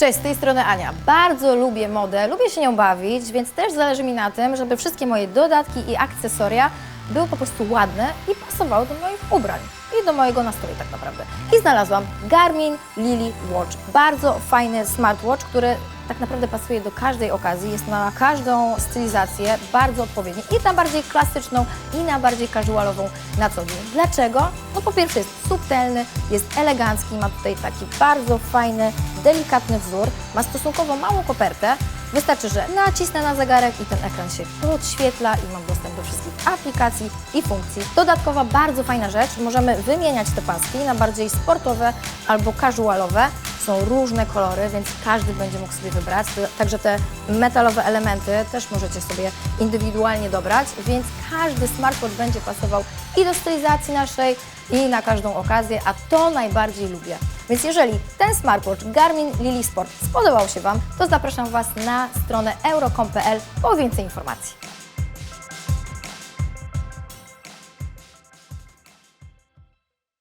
Cześć, z tej strony Ania. Bardzo lubię modę, lubię się nią bawić, więc też zależy mi na tym, żeby wszystkie moje dodatki i akcesoria były po prostu ładne i pasowały do moich ubrań i do mojego nastroju tak naprawdę. I znalazłam Garmin Lily Watch. Bardzo fajny smartwatch, który tak naprawdę pasuje do każdej okazji, jest na każdą stylizację bardzo odpowiedni i na bardziej klasyczną i na bardziej casualową na co dzień. Dlaczego? No po pierwsze jest subtelny, jest elegancki, ma tutaj taki bardzo fajny, delikatny wzór, ma stosunkowo małą kopertę, Wystarczy, że nacisnę na zegarek i ten ekran się podświetla i mam dostęp do wszystkich aplikacji i funkcji. Dodatkowa bardzo fajna rzecz, możemy wymieniać te paski na bardziej sportowe albo casualowe. Są różne kolory, więc każdy będzie mógł sobie wybrać. Także te metalowe elementy też możecie sobie indywidualnie dobrać, więc każdy smartwatch będzie pasował i do stylizacji naszej, i na każdą okazję, a to najbardziej lubię. Więc jeżeli ten smartwatch Garmin Lily Sport spodobał się Wam, to zapraszam Was na stronę euro.com.pl po więcej informacji.